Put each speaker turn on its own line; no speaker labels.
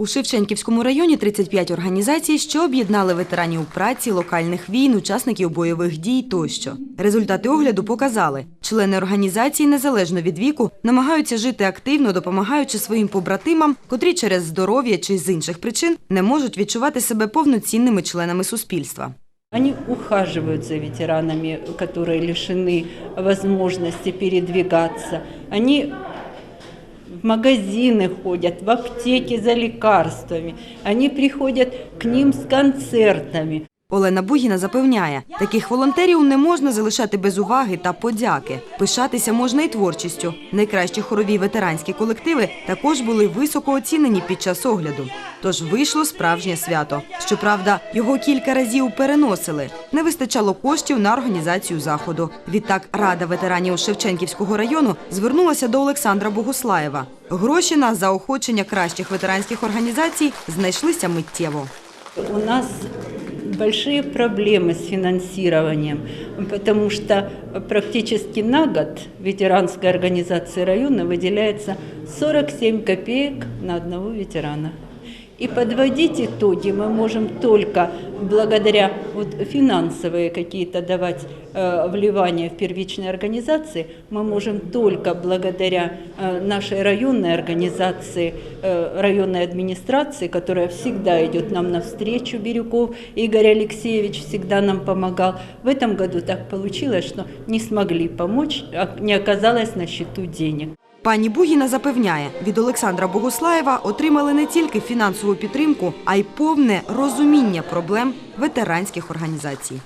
У Шевченківському районі 35 організацій, що об'єднали ветеранів праці, локальних війн, учасників бойових дій тощо. Результати огляду показали, члени організації незалежно від віку намагаються жити активно, допомагаючи своїм побратимам, котрі через здоров'я чи з інших причин не можуть відчувати себе повноцінними членами суспільства.
Они ухаживают за ветеранами, которые лишены возможности передвигаться. Они в магазины ходят, в аптеки за лекарствами. Они приходят к ним с концертами.
Олена Бугіна запевняє, таких волонтерів не можна залишати без уваги та подяки. Пишатися можна і творчістю. Найкращі хорові ветеранські колективи також були високо оцінені під час огляду. Тож вийшло справжнє свято. Щоправда, його кілька разів переносили. Не вистачало коштів на організацію заходу. Відтак Рада ветеранів Шевченківського району звернулася до Олександра Богуслаєва. Гроші на заохочення кращих ветеранських організацій знайшлися миттєво.
У нас большие проблемы с финансированием, потому что практически на год ветеранской организации района выделяется 47 копеек на одного ветерана. И подводить итоги мы можем только благодаря вот финансовые какие-то давать э, вливания в первичные организации, мы можем только благодаря э, нашей районной организации, э, районной администрации, которая всегда идет нам навстречу, Бирюков Игорь Алексеевич всегда нам помогал. В этом году так получилось, что не смогли помочь, а не оказалось на счету денег.
Пані Бугіна запевняє, від Олександра Богуслаєва отримали не тільки фінансову підтримку, а й повне розуміння проблем ветеранських організацій.